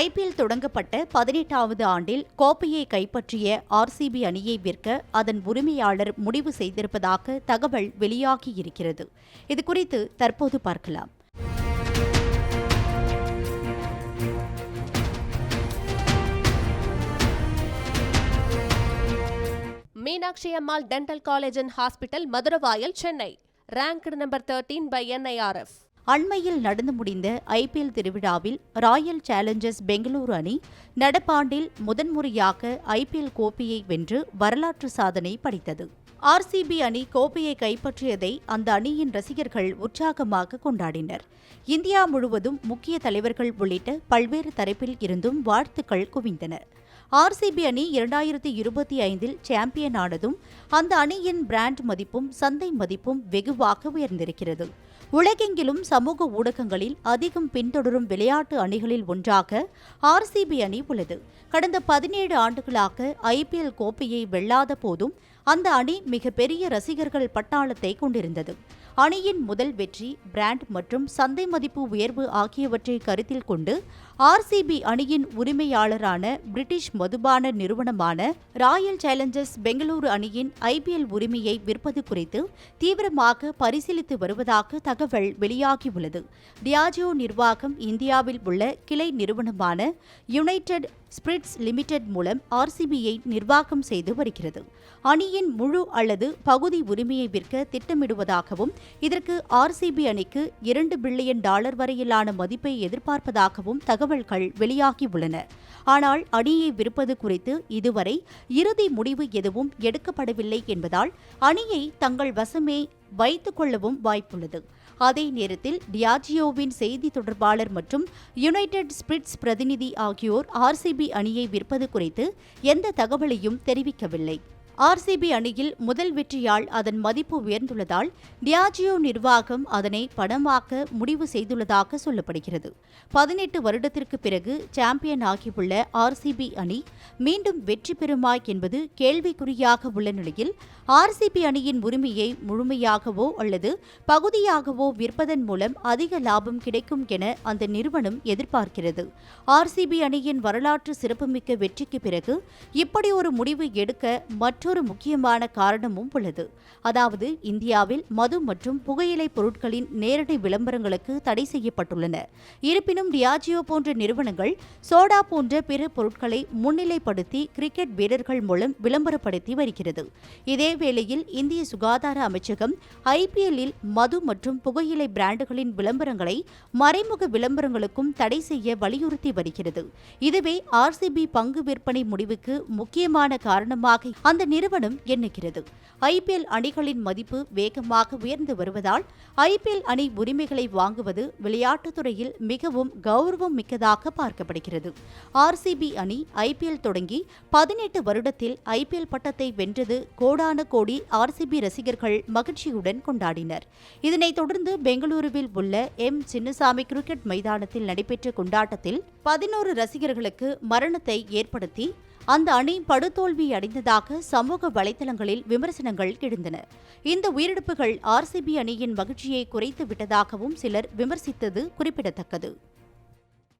IPL தொடங்கப்பட்ட பதினெட்டாவது ஆண்டில் கோப்பையை கைப்பற்றிய ஆர்சிபி அணியை விற்க அதன் உரிமையாளர் முடிவு செய்திருப்பதாக தகவல் வெளியாகியிருக்கிறது. இதுகுறித்து தற்போது பார்க்கலாம். Meenakshi Ammal dental college and hospital Maduravoyal Chennai. Ranked number thirteen by NIRF அண்மையில் நடந்து முடிந்த ஐபிஎல் திருவிழாவில் ராயல் சேலஞ்சர்ஸ் பெங்களூரு அணி நடப்பாண்டில் முதன்முறையாக ஐபிஎல் கோப்பையை வென்று வரலாற்று சாதனை படைத்தது. ஆர்சிபி அணி கோப்பையை கைப்பற்றியதை அந்த அணியின் ரசிகர்கள் உற்சாகமாக கொண்டாடினர். இந்தியா முழுவதும் முக்கிய தலைவர்கள் உள்ளிட்ட பல்வேறு தரப்பில் இருந்தும் வாழ்த்துக்கள் குவிந்தன ஆர்சிபி அணி இரண்டாயிரத்தி இருபத்தி ஐந்தில் சாம்பியன் ஆனதும் அந்த அணியின் பிராண்ட் மதிப்பும் சந்தை மதிப்பும் வெகுவாக உயர்ந்திருக்கிறது. உலகெங்கிலும் சமூக ஊடகங்களில் அதிகம் பின்தொடரும் விளையாட்டு அணிகளில் ஒன்றாக ஆர்சிபி அணி உள்ளது. கடந்த பதினேழு ஆண்டுகளாக ஐபிஎல் கோப்பையை வெல்லாத போதும் அந்த அணி மிகப்பெரிய ரசிகர்கள் பட்டாளத்தை கொண்டிருந்தது. அணியின் முதல் வெற்றி பிராண்ட் மற்றும் சந்தை மதிப்பு உயர்வு ஆகியவற்றை கருத்தில் கொண்டு ஆர்சிபி அணியின் உரிமையாளரான பிரிட்டிஷ் மதுபான நிறுவனமான ராயல் சேலஞ்சர்ஸ் பெங்களூரு அணியின் ஐபிஎல் உரிமையை விற்பது குறித்து தீவிரமாக பரிசீலித்து வருவதாக தகவல் வெளியாகியுள்ளது. டியாஜியோ நிர்வாகம் இந்தியாவில் உள்ள கிளை நிறுவனமான யுனைடெட் ஸ்பிரிட்ஸ் லிமிடெட் மூலம் ஆர்சிபியை நிர்வாகம் செய்து வருகிறது. அணியின் முழு அல்லது பகுதி உரிமையை விற்க திட்டமிடுவதாகவும் இதற்கு ஆர்சிபி அணிக்கு இரண்டு பில்லியன் டாலர் வரையிலான மதிப்பை எதிர்பார்ப்பதாகவும் தகவல்கள் வெளியாகியுள்ளன. ஆனால் அணியை விற்பது குறித்து இதுவரை இறுதி முடிவு எதுவும் எடுக்கப்படவில்லை என்பதால் அணியை தங்கள் வசமே வைத்துக் கொள்ளவும் வாய்ப்புள்ளது. அதே நேரத்தில் டியாஜியோவின் செய்தி தொடர்பாளர் மற்றும் யுனைடெட் ஸ்பிரிட்ஸ் பிரதிநிதி ஆகியோர் ஆர்சிபி அணியை விற்பது குறித்து எந்த தகவலையும் தெரிவிக்கவில்லை. ஆர்சிபி அணியில் முதல் வெற்றியால் அதன் மதிப்பு உயர்ந்துள்ளதால் டியாஜியோ நிர்வாகம் அதனை பணமாக்க முடிவு செய்துள்ளதாக சொல்லப்படுகிறது. பதினெட்டு வருடத்திற்கு பிறகு சாம்பியன் ஆகியுள்ள ஆர்சிபி அணி மீண்டும் வெற்றி பெறுமா என்பது கேள்விக்குறியாக உள்ள நிலையில் ஆர்சிபி அணியின் உரிமையை முழுமையாகவோ அல்லது பகுதியாகவோ விற்பதன் மூலம் அதிக லாபம் கிடைக்கும் என அந்த நிறுவனம் எதிர்பார்க்கிறது. ஆர்சிபி அணியின் வரலாற்று சிறப்புமிக்க வெற்றிக்கு பிறகு இப்படி ஒரு முடிவு எடுக்க மற்றொரு இன்னொரு முக்கியமான காரணமும் உள்ளது. அதாவது இந்தியாவில் மது மற்றும் புகையிலை பொருட்களின் நேரடி விளம்பரங்களுக்கு தடை செய்யப்பட்டுள்ளன. இருப்பினும் டியாஜியோ போன்ற நிறுவனங்கள் சோடா போன்ற பிற பொருட்களை முன்னிலைப்படுத்தி கிரிக்கெட் வீரர்கள் மூலம் விளம்பரப்படுத்தி வருகிறது. இதேவேளையில் இந்திய சுகாதார அமைச்சகம் ஐபிஎல்லில் மது மற்றும் புகையிலை பிராண்டுகளின் விளம்பரங்களை மறைமுக விளம்பரங்களுக்கும் தடை செய்ய வலியுறுத்தி வருகிறது. இதுவே ஆர்சிபி பங்கு விற்பனை முடிவுக்கு முக்கியமான காரணமாக அந்த நிறுவனம் எண்ணுகிறது. ஐபிஎல் அணிகளின் மதிப்பு வேகமாக உயர்ந்து வருவதால் ஐபிஎல் அணி உரிமைகளை வாங்குவது விளையாட்டுத்துறையில் மிகவும் கௌரவம் மிக்கதாக பார்க்கப்படுகிறது. ஆர்சிபி அணி ஐபிஎல் தொடங்கி பதினெட்டு வருடத்தில் ஐபிஎல் பட்டத்தை வென்றது கோடான கோடி ஆர்சிபி ரசிகர்கள் மகிழ்ச்சியுடன் கொண்டாடினர். இதனைத் தொடர்ந்து பெங்களூருவில் உள்ள எம். சின்னசாமி கிரிக்கெட் மைதானத்தில் நடைபெற்ற கொண்டாட்டத்தில் பதினோரு ரசிகர்களுக்கு மரணத்தை ஏற்படுத்தி அந்த அணி படுதோல்வி அடைந்ததாக சமூக வலைதளங்களில் விமர்சனங்கள் எழுந்தன. இந்த உயிரிழப்புகள் ஆர்சிபி அணியின் மகிழ்ச்சியை குறைத்து விட்டதாகவும் சிலர் விமர்சித்தது குறிப்பிடத்தக்கது.